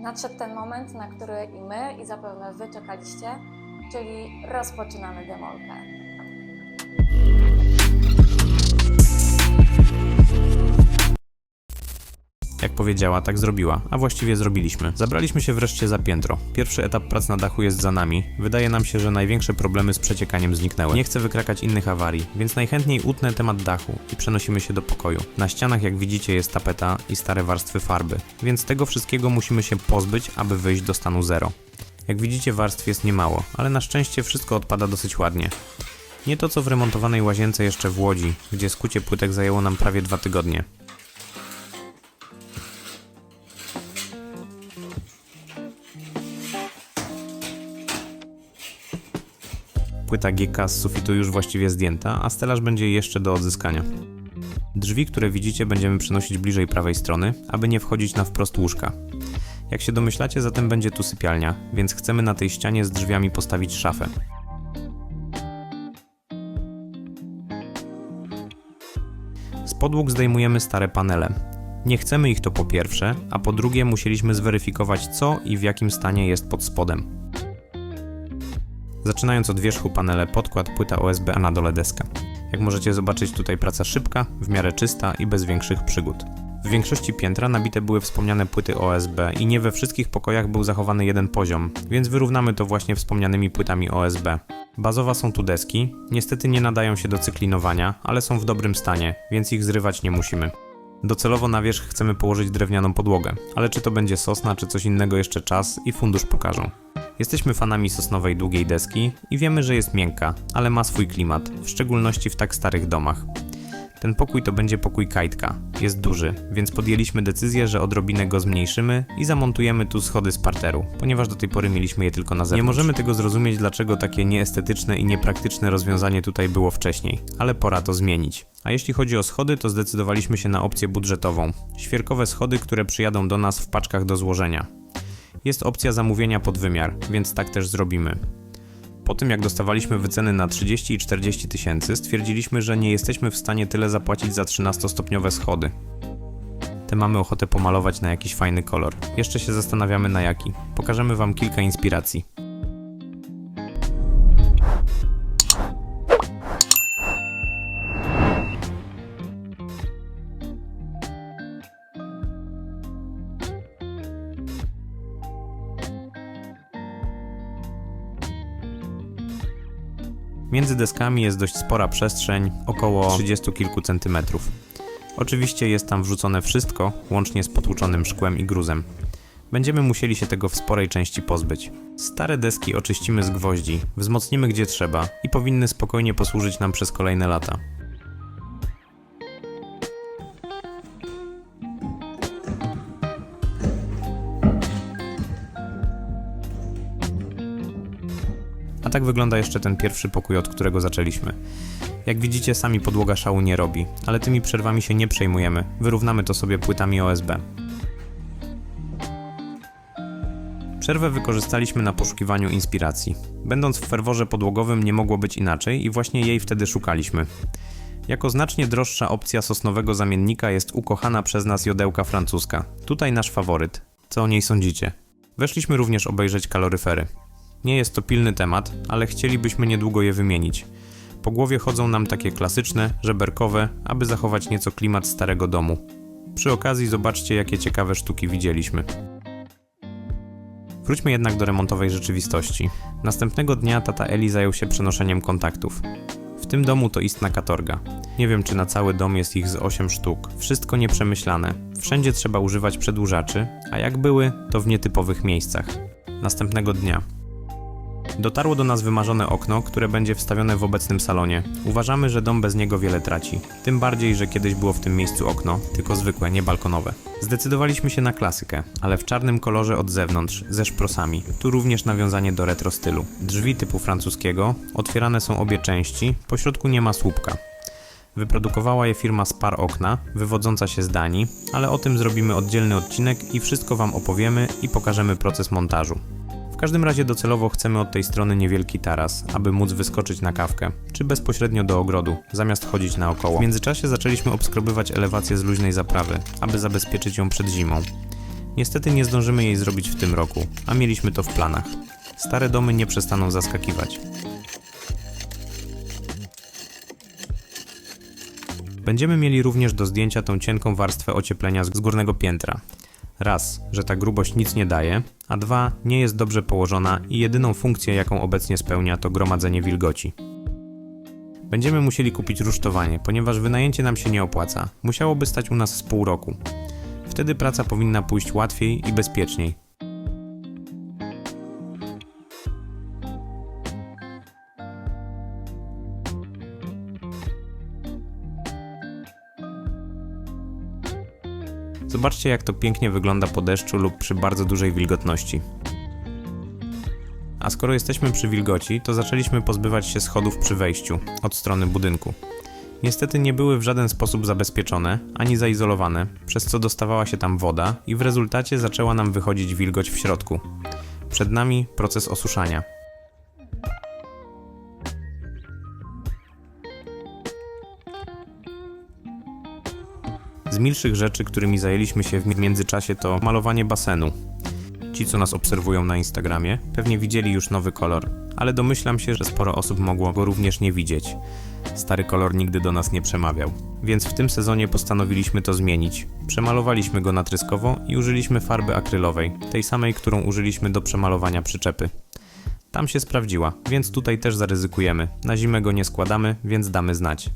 Nadszedł ten moment, na który i my, i zapewne Wy czekaliście, czyli rozpoczynamy demolkę. Powiedziała, tak zrobiła, a właściwie zrobiliśmy. Zabraliśmy się wreszcie za piętro. Pierwszy etap prac na dachu jest za nami. Wydaje nam się, że największe problemy z przeciekaniem zniknęły. Nie chcę wykrakać innych awarii, więc najchętniej utnę temat dachu i przenosimy się do pokoju. Na ścianach, jak widzicie, jest tapeta i stare warstwy farby, więc tego wszystkiego musimy się pozbyć, aby wyjść do stanu zero. Jak widzicie, warstw jest niemało, ale na szczęście wszystko odpada dosyć ładnie. Nie to co w remontowanej łazience jeszcze w Łodzi, gdzie skucie płytek zajęło nam prawie dwa tygodnie. Płyta GK z sufitu już właściwie zdjęta, a stelaż będzie jeszcze do odzyskania. Drzwi, które widzicie, będziemy przenosić bliżej prawej strony, aby nie wchodzić na wprost łóżka. Jak się domyślacie, zatem będzie tu sypialnia, więc chcemy na tej ścianie z drzwiami postawić szafę. Z podłóg zdejmujemy stare panele. Nie chcemy ich to po pierwsze, a po drugie musieliśmy zweryfikować co i w jakim stanie jest pod spodem. Zaczynając od wierzchu panele podkład, płyta OSB, a na dole deska. Jak możecie zobaczyć tutaj praca szybka, w miarę czysta i bez większych przygód. W większości piętra nabite były wspomniane płyty OSB i nie we wszystkich pokojach był zachowany jeden poziom, więc wyrównamy to właśnie wspomnianymi płytami OSB. Bazowa są tu deski, niestety nie nadają się do cyklinowania, ale są w dobrym stanie, więc ich zrywać nie musimy. Docelowo na wierzch chcemy położyć drewnianą podłogę, ale czy to będzie sosna, czy coś innego jeszcze czas i fundusz pokażą. Jesteśmy fanami sosnowej długiej deski i wiemy, że jest miękka, ale ma swój klimat, w szczególności w tak starych domach. Ten pokój to będzie pokój kajtka. Jest duży, więc podjęliśmy decyzję, że odrobinę go zmniejszymy i zamontujemy tu schody z parteru, ponieważ do tej pory mieliśmy je tylko na zewnątrz. Nie możemy tego zrozumieć, dlaczego takie nieestetyczne i niepraktyczne rozwiązanie tutaj było wcześniej, ale pora to zmienić. A jeśli chodzi o schody, to zdecydowaliśmy się na opcję budżetową. Świerkowe schody, które przyjadą do nas w paczkach do złożenia. Jest opcja zamówienia pod wymiar, więc tak też zrobimy. Po tym jak dostawaliśmy wyceny na 30 i 40 tysięcy, stwierdziliśmy, że nie jesteśmy w stanie tyle zapłacić za 13-stopniowe schody. Te mamy ochotę pomalować na jakiś fajny kolor. Jeszcze się zastanawiamy na jaki. Pokażemy Wam kilka inspiracji. Między deskami jest dość spora przestrzeń, około 30 kilku centymetrów. Oczywiście jest tam wrzucone wszystko, łącznie z potłuczonym szkłem i gruzem. Będziemy musieli się tego w sporej części pozbyć. Stare deski oczyścimy z gwoździ, wzmocnimy gdzie trzeba i powinny spokojnie posłużyć nam przez kolejne lata. Tak wygląda jeszcze ten pierwszy pokój, od którego zaczęliśmy. Jak widzicie, sami podłoga szału nie robi, ale tymi przerwami się nie przejmujemy. Wyrównamy to sobie płytami OSB. Przerwę wykorzystaliśmy na poszukiwaniu inspiracji. Będąc w ferworze podłogowym nie mogło być inaczej i właśnie jej wtedy szukaliśmy. Jako znacznie droższa opcja sosnowego zamiennika jest ukochana przez nas jodełka francuska. Tutaj nasz faworyt. Co o niej sądzicie? Weszliśmy również obejrzeć kaloryfery. Nie jest to pilny temat, ale chcielibyśmy niedługo je wymienić. Po głowie chodzą nam takie klasyczne, żeberkowe, aby zachować nieco klimat starego domu. Przy okazji zobaczcie, jakie ciekawe sztuki widzieliśmy. Wróćmy jednak do remontowej rzeczywistości. Następnego dnia tata Eli zajął się przenoszeniem kontaktów. W tym domu to istna katorga. Nie wiem, czy na cały dom jest ich z 8 sztuk. Wszystko nieprzemyślane. Wszędzie trzeba używać przedłużaczy, a jak były, to w nietypowych miejscach. Następnego dnia. Dotarło do nas wymarzone okno, które będzie wstawione w obecnym salonie. Uważamy, że dom bez niego wiele traci. Tym bardziej, że kiedyś było w tym miejscu okno, tylko zwykłe, nie balkonowe. Zdecydowaliśmy się na klasykę, ale w czarnym kolorze od zewnątrz, ze szprosami. Tu również nawiązanie do retro stylu. Drzwi typu francuskiego, otwierane są obie części, po środku nie ma słupka. Wyprodukowała je firma Spar Okna, wywodząca się z Danii, ale o tym zrobimy oddzielny odcinek i wszystko Wam opowiemy i pokażemy proces montażu. Każdym razie docelowo chcemy od tej strony niewielki taras, aby móc wyskoczyć na kawkę, czy bezpośrednio do ogrodu, zamiast chodzić naokoło. W międzyczasie zaczęliśmy obskrobywać elewację z luźnej zaprawy, aby zabezpieczyć ją przed zimą. Niestety nie zdążymy jej zrobić w tym roku, a mieliśmy to w planach. Stare domy nie przestaną zaskakiwać. Będziemy mieli również do zdjęcia tą cienką warstwę ocieplenia z górnego piętra. Raz, że ta grubość nic nie daje, a dwa, nie jest dobrze położona i jedyną funkcję, jaką obecnie spełnia, to gromadzenie wilgoci. Będziemy musieli kupić rusztowanie, ponieważ wynajęcie nam się nie opłaca. Musiałoby stać u nas z pół roku. Wtedy praca powinna pójść łatwiej i bezpieczniej. Zobaczcie, jak to pięknie wygląda po deszczu lub przy bardzo dużej wilgotności. A skoro jesteśmy przy wilgoci, to zaczęliśmy pozbywać się schodów przy wejściu, od strony budynku. Niestety nie były w żaden sposób zabezpieczone, ani zaizolowane, przez co dostawała się tam woda i w rezultacie zaczęła nam wychodzić wilgoć w środku. Przed nami proces osuszania. Z milszych rzeczy, którymi zajęliśmy się w międzyczasie to malowanie basenu. Ci, co nas obserwują na Instagramie, pewnie widzieli już nowy kolor, ale domyślam się, że sporo osób mogło go również nie widzieć. Stary kolor nigdy do nas nie przemawiał, więc w tym sezonie postanowiliśmy to zmienić. Przemalowaliśmy go natryskowo i użyliśmy farby akrylowej, tej samej, którą użyliśmy do przemalowania przyczepy. Tam się sprawdziła, więc tutaj też zaryzykujemy. Na zimę go nie składamy, więc damy znać.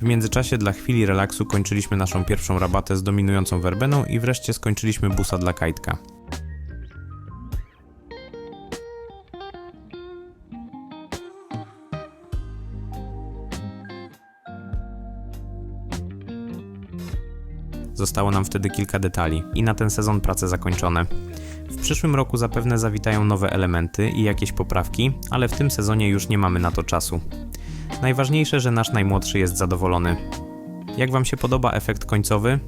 W międzyczasie dla chwili relaksu kończyliśmy naszą pierwszą rabatę z dominującą werbeną i wreszcie skończyliśmy busa dla kajtka. Zostało nam wtedy kilka detali i na ten sezon prace zakończone. W przyszłym roku zapewne zawitają nowe elementy i jakieś poprawki, ale w tym sezonie już nie mamy na to czasu. Najważniejsze, że nasz najmłodszy jest zadowolony. Jak Wam się podoba efekt końcowy?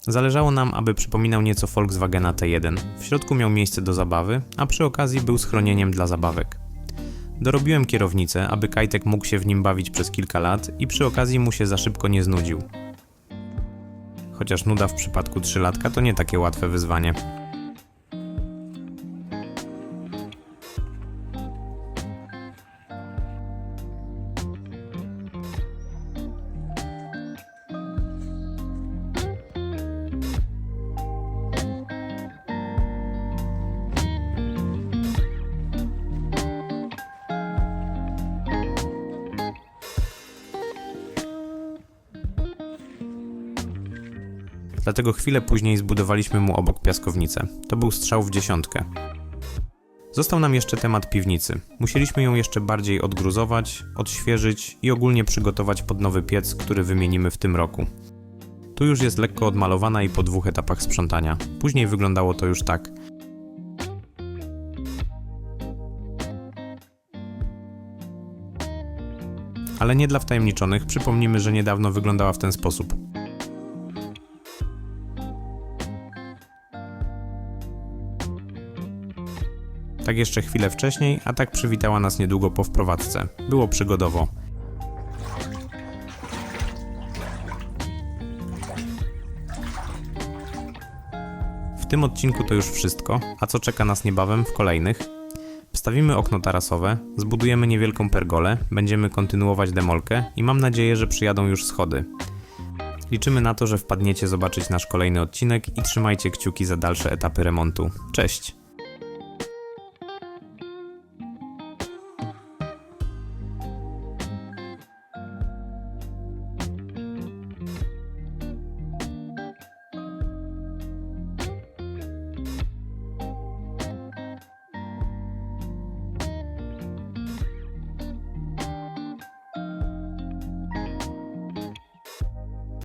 Zależało nam, aby przypominał nieco Volkswagena T1. W środku miał miejsce do zabawy, a przy okazji był schronieniem dla zabawek. Dorobiłem kierownicę, aby Kajtek mógł się w nim bawić przez kilka lat i przy okazji mu się za szybko nie znudził. Chociaż nuda w przypadku trzylatka to nie takie łatwe wyzwanie. Dlatego chwilę później zbudowaliśmy mu obok piaskownicę. To był strzał w dziesiątkę. Został nam jeszcze temat piwnicy. Musieliśmy ją jeszcze bardziej odgruzować, odświeżyć i ogólnie przygotować pod nowy piec, który wymienimy w tym roku. Tu już jest lekko odmalowana i po dwóch etapach sprzątania. Później wyglądało to już tak. Ale nie dla wtajemniczonych, przypomnimy, że niedawno wyglądała w ten sposób. Tak jeszcze chwilę wcześniej, a tak przywitała nas niedługo po wprowadzce. Było przygodowo. W tym odcinku to już wszystko, a co czeka nas niebawem w kolejnych? Wstawimy okno tarasowe, zbudujemy niewielką pergolę, będziemy kontynuować demolkę i mam nadzieję, że przyjadą już schody. Liczymy na to, że wpadniecie zobaczyć nasz kolejny odcinek i trzymajcie kciuki za dalsze etapy remontu. Cześć!